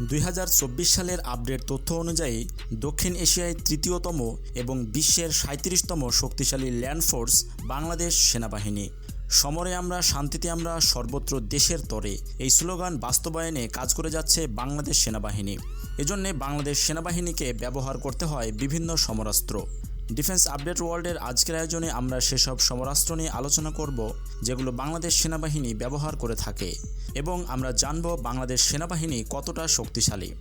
দুই হাজার চব্বিশ সালের আপডেট তথ্য অনুযায়ী দক্ষিণ এশিয়ায় তৃতীয়তম এবং বিশ্বের সাঁত্রিশতম শক্তিশালী ল্যান্ড ফোর্স বাংলাদেশ সেনাবাহিনী। সমরে আমরা, শান্তিতে আমরা সর্বত্র দেশের তরে। এই স্লোগান বাস্তবায়নে কাজ করে যাচ্ছে বাংলাদেশ সেনাবাহিনী। এজন্যে বাংলাদেশ সেনাবাহিনীকে ব্যবহার করতে হয় বিভিন্ন সমরাস্ত্র। ডিফেন্স আপডেট ওয়ার্ল্ডের আজকের আয়োজনে আমরা সেসব সমরাস্ত্র নিয়ে আলোচনা করব, যেগুলো বাংলাদেশ সেনাবাহিনী ব্যবহার করে থাকে এবং আমরা জানব বাংলাদেশ সেনাবাহিনী কতটা শক্তিশালী।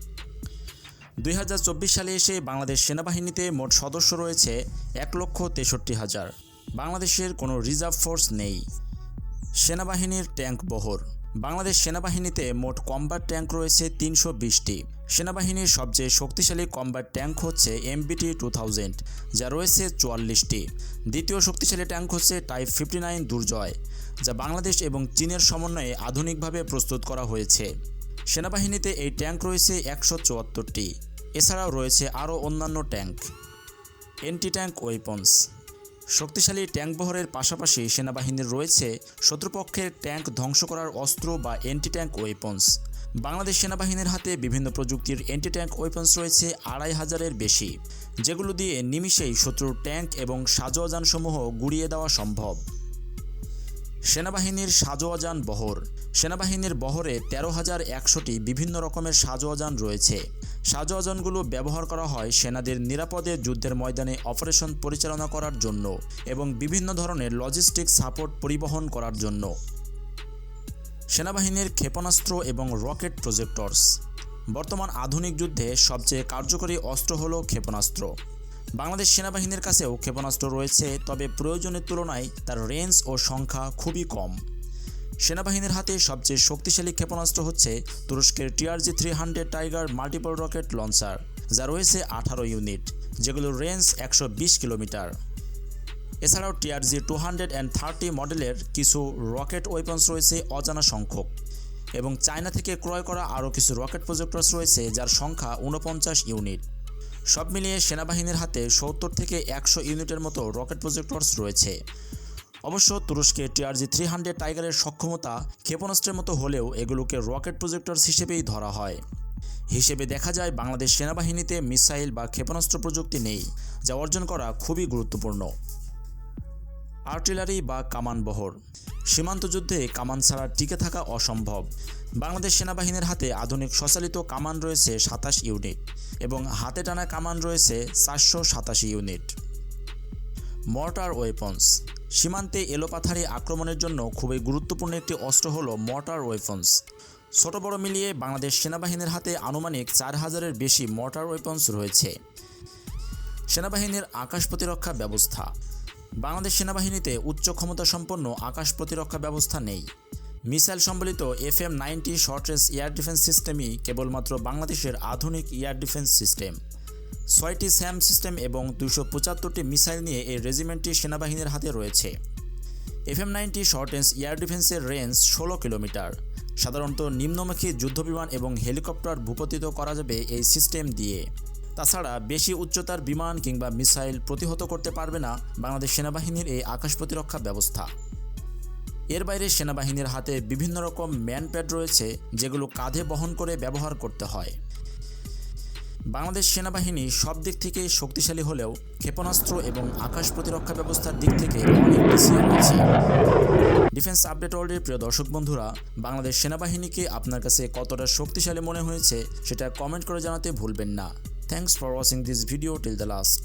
দুই হাজার চব্বিশ সালে এসে বাংলাদেশ সেনাবাহিনীতে মোট সদস্য রয়েছে এক লক্ষ তেষট্টি হাজার। বাংলাদেশের কোনো রিজার্ভ ফোর্স নেই। সেনাবাহিনীর ট্যাঙ্ক বহর। বাংলাদেশ সেনাবাহিনীতে মোট কম্বার ট্যাঙ্ক রয়েছে তিনশো বিশটি। সেনাবাহিনীর সবচেয়ে শক্তিশালী কম্বার ট্যাঙ্ক হচ্ছে এমবিটি টু থাউজেন্ড যা রয়েছে চুয়াল্লিশটি। দ্বিতীয় শক্তিশালী ট্যাঙ্ক হচ্ছে টাইপ ফিফটি নাইন দুর্জয়, যা বাংলাদেশ এবং চীনের সমন্বয়ে আধুনিকভাবে প্রস্তুত করা হয়েছে। সেনাবাহিনীতে এই ট্যাঙ্ক রয়েছে একশো চুয়াত্তরটি। এছাড়াও রয়েছে আরও অন্যান্য ট্যাঙ্ক। এন্টি ট্যাঙ্ক ওয়েপন্স শক্তিশালী ট্যাঙ্ক বহরের পাশাপাশি সেনাবাহিনীর রয়েছে শত্রুপক্ষের ট্যাঙ্ক ধ্বংস করার অস্ত্র বা এন্টি ট্যাঙ্ক ওয়েপন্স বাংলাদেশ সেনাবাহিনীর হাতে বিভিন্ন প্রযুক্তির এন্টি ট্যাঙ্ক ওয়েপন্স রয়েছে আড়াই হাজারের বেশি, যেগুলো দিয়ে নিমিষেই শত্রুর ট্যাঙ্ক এবং সাজোয়াজানসমূহ গুড়িয়ে দেওয়া সম্ভব। সেনাবাহিনীর সাজোয়াজান বহর। সেনাবাহিনীর বহরে তেরো হাজার একশোটি বিভিন্ন রকমের সাজোয়াজান রয়েছে। সাজোয়াজানগুলো ব্যবহার করা হয় সেনাদের নিরাপদে যুদ্ধের ময়দানে অপারেশন পরিচালনা করার জন্য এবং বিভিন্ন ধরনের লজিস্টিক সাপোর্ট পরিবহন করার জন্য। সেনাবাহিনীর ক্ষেপণাস্ত্র এবং রকেট প্রজেক্টরস। বর্তমান আধুনিক যুদ্ধে সবচেয়ে কার্যকরী অস্ত্র হল ক্ষেপণাস্ত্র। বাংলাদেশ সেনাবাহিনীর কাছেও ক্ষেপণাস্ত্র রয়েছে, তবে প্রয়োজনের তুলনায় তার রেঞ্জ ও সংখ্যা খুবই কম। সেনাবাহিনীর হাতে সবচেয়ে শক্তিশালী ক্ষেপণাস্ত্র হচ্ছে তুরস্কের TRG three hundred Tiger multiple rocket launcher, যা রয়েছে আঠারো ইউনিট, যেগুলোর রেঞ্জ একশো বিশ কিলোমিটার। এছাড়াও TRG two hundred and thirty মডেলের কিছু রকেট ওয়েপন্স রয়েছে অজানা সংখ্যক, এবং চায়না থেকে ক্রয় করা আরও কিছু রকেট প্রজেক্টরস রয়েছে যার সংখ্যা উনপঞ্চাশ ইউনিট। সব মিলিয়ে সেনাবাহিনীর হাতে সত্তর থেকে একশো ইউনিটের মতো রকেট প্রজেক্টরস রয়েছে। অবশ্য তুরস্কের টিআরজি থ্রি হান্ড্রেড টাইগারের সক্ষমতা ক্ষেপণাস্ত্রের মতো হলেও এগুলোকে রকেট প্রজেক্টরস হিসেবেই ধরা হয়। হিসেবে দেখা যায় বাংলাদেশ সেনাবাহিনীতে মিসাইল বা ক্ষেপণাস্ত্র প্রযুক্তি নেই, যা অর্জন করা খুবই গুরুত্বপূর্ণ। আর্টিলারি বা কামান বহর। সীমান্ত যুদ্ধে কামান ছাড়া টিকে থাকা অসম্ভব। বাংলাদেশ সেনাবাহিনীর হাতে আধুনিক স্বচালিত কামান রয়েছে সাতাশ ইউনিট এবং হাতে টানা কামান রয়েছে চারশো সাতাশি ইউনিট। Mortar weapons. সীমান্তে এলোপাথারি আক্রমণের জন্য খুবই গুরুত্বপূর্ণ একটি অস্ত্র হল মর্টার ওয়েপন্স। ছোট বড় মিলিয়ে বাংলাদেশ সেনাবাহিনীর হাতে আনুমানিক চার হাজারের বেশি মর্টার ওয়েপন্স রয়েছে। সেনাবাহিনীর আকাশ প্রতিরক্ষা ব্যবস্থা। বাংলাদেশ সেনাবাহিনীতে উচ্চ ক্ষমতা সম্পন্ন আকাশ প্রতিরক্ষা ব্যবস্থা নেই। মিসাইল সম্বলিত F M ninety short range air defence সিস্টেমই কেবলমাত্র বাংলাদেশের আধুনিক এয়ার ডিফেন্স সিস্টেম। ছয়টি স্যাম সিস্টেম এবং দুশো পঁচাত্তরটি মিসাইল নিয়ে এই রেজিমেন্টটি সেনাবাহিনীর হাতে রয়েছে। F M ninety short range air ডিফেন্সের রেঞ্জ ষোলো কিলোমিটার। সাধারণত নিম্নমুখী যুদ্ধবিমান এবং হেলিকপ্টার ভূপতিত করা যাবে এই সিস্টেম দিয়ে। তাছাড়া বেশি উচ্চতার বিমান কিংবা মিসাইল প্রতিহত করতে পারবে না বাংলাদেশ সেনাবাহিনীর এই আকাশ প্রতিরক্ষা ব্যবস্থা। এর বাইরে সেনাবাহিনীর হাতে বিভিন্ন রকম ম্যানপ্যাড রয়েছে যেগুলো কাঁধে বহন করে ব্যবহার করতে হয়। বাংলাদেশ সেনাবাহিনী সব দিক থেকে শক্তিশালী হলেও ক্ষেপণাস্ত্র এবং আকাশ প্রতিরক্ষা ব্যবস্থার দিক থেকে অনেক পিছিয়ে রয়েছে। ডিফেন্স আপডেট ওয়ার্ল্ডের প্রিয় দর্শক বন্ধুরা, বাংলাদেশ সেনাবাহিনীকে আপনার কাছে কতটা শক্তিশালী মনে হয়েছে সেটা কমেন্ট করে জানাতে ভুলবেন না। Thanks for watching this video till the last